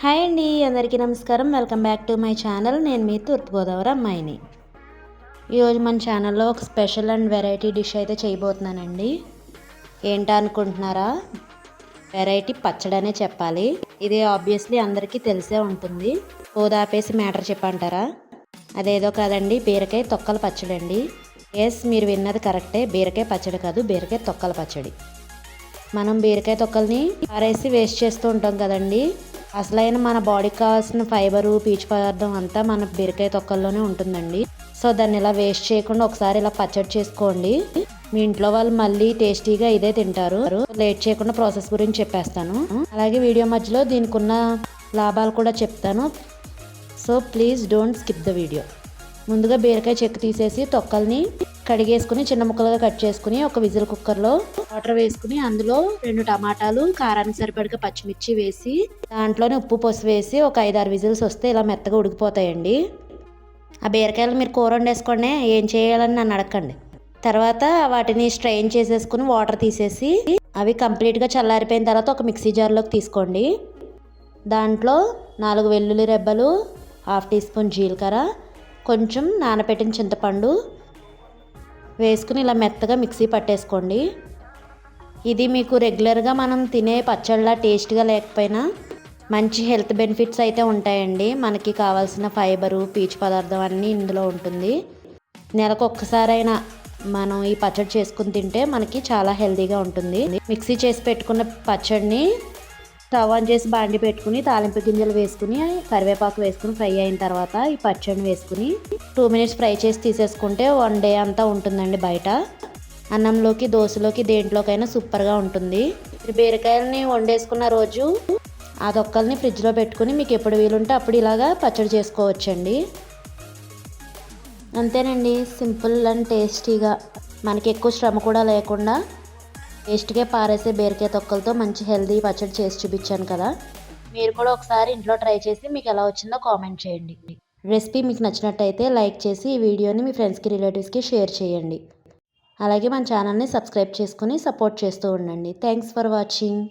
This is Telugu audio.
హాయ్ అండి అందరికీ నమస్కారం. Welcome back to my channel. నేను మీ తూర్పుగోదావరి అమ్మాయిని. ఈరోజు మన ఛానల్లో ఒక స్పెషల్ అండ్ వెరైటీ డిష్ అయితే చేయబోతున్నానండి. ఏంటా అనుకుంటున్నారా? వెరైటీ పచ్చడి అనే చెప్పాలి. ఇది ఆబ్వియస్లీ అందరికీ తెలిసే ఉంటుంది. ఓదాపేసి మ్యాటర్ చెప్పంటారా? అదేదో కాదండి బీరకాయ తొక్కల పచ్చడి అండి ఎస్ మీరు విన్నది కరెక్టే. బీరకాయ పచ్చడి కాదు బీరకాయ తొక్కల పచ్చడి. మనం బీరకాయ తొక్కల్ని పారేసి వేస్ట్ చేస్తూ ఉంటాం కదండి. అసలైన మన బాడీకి కావాల్సిన ఫైబరు పీచు పదార్థం అంతా మన బీరకాయ తొక్కల్లోనే ఉంటుందండి. సో దాన్ని ఇలా వేస్ట్ చేయకుండా ఒకసారి ఇలా పచ్చడి చేసుకోండి. మీ ఇంట్లో వాళ్ళు మళ్ళీ టేస్టీగా ఇదే తింటారు. లేట్ చేయకుండా ప్రాసెస్ గురించి చెప్పేస్తాను. అలాగే వీడియో మధ్యలో దీనికి ఉన్న లాభాలు కూడా చెప్తాను. So please don't skip the video ముందుగా బీరకాయ చెక్కు తీసేసి తొక్కల్ని కడిగేసుకుని చిన్న ముక్కలుగా కట్ చేసుకుని ఒక విజిల్ కుక్కర్లో వాటర్ వేసుకుని అందులో రెండు టమాటాలు కారానికి సరిపడగా పచ్చిమిర్చి వేసి దాంట్లోనే ఉప్పు పసుపు వేసి ఒక ఐదారు విజిల్స్ వస్తే ఇలా మెత్తగా ఉడికిపోతాయండి. ఆ బీరకాయలు మీరు కూర వండేసుకోండి ఏం చేయాలని నన్ను అడగండి తర్వాత వాటిని స్ట్రెయిన్ చేసేసుకుని వాటర్ తీసేసి అవి కంప్లీట్గా చల్లారిపోయిన తర్వాత ఒక మిక్సీ జార్లోకి తీసుకోండి. దాంట్లో నాలుగు వెల్లుల్లి రెబ్బలు హాఫ్ టీ స్పూన్ జీలకర్ర కొంచెం నానబెట్టిన చింతపండు వేసుకుని ఇలా మెత్తగా మిక్సీ పట్టేసుకోండి. ఇది మీకు రెగ్యులర్గా మనం తినే పచ్చళ్ళ టేస్ట్గా లేకపోయినా మంచి హెల్త్ బెనిఫిట్స్ అయితే ఉంటాయండి. మనకి కావాల్సిన ఫైబరు పీచు పదార్థం అన్నీ ఇందులో ఉంటుంది. నెలకు ఒక్కసారైనా మనం ఈ పచ్చడి చేసుకుని తింటే మనకి చాలా హెల్తీగా ఉంటుంది. మిక్సీ చేసి పెట్టుకున్న పచ్చడిని స్టవ్ ఆన్ చేసి బాండి పెట్టుకుని తాలింపు గింజలు వేసుకుని కరివేపాకు వేసుకుని ఫ్రై అయిన తర్వాత ఈ పచ్చడిని వేసుకుని టూ మినిట్స్ ఫ్రై చేసి తీసేసుకుంటే వన్ డే అంతా ఉంటుందండి బయట. అన్నంలోకి దోశలోకి దేంట్లోకైనా సూపర్గా ఉంటుంది. బీరకాయలని వండేసుకున్న రోజు ఆ తొక్కల్ని ఫ్రిడ్జ్లో పెట్టుకుని మీకు ఎప్పుడు వీలుంటే అప్పుడు ఇలాగా పచ్చడి చేసుకోవచ్చండి. అంతేనండి సింపుల్ అండ్ టేస్టీగా. మనకి ఎక్కువ శ్రమ కూడా లేకుండా టేస్ట్గా పారేసే బీరకాయ తొక్కలతో మంచి హెల్దీ పచ్చడి చేసి చూపించాను కదా. మీరు కూడా ఒకసారి ఇంట్లో ట్రై చేసి మీకు ఎలా వచ్చిందో కామెంట్ చేయండి. రెసిపీ మీకు నచ్చినట్టయితే లైక్ చేసి ఈ వీడియోని మీ ఫ్రెండ్స్కి రిలేటివ్స్కి షేర్ చేయండి. అలాగే మన ఛానల్ని సబ్స్క్రైబ్ చేసుకుని సపోర్ట్ చేస్తూ ఉండండి. Thanks for watching.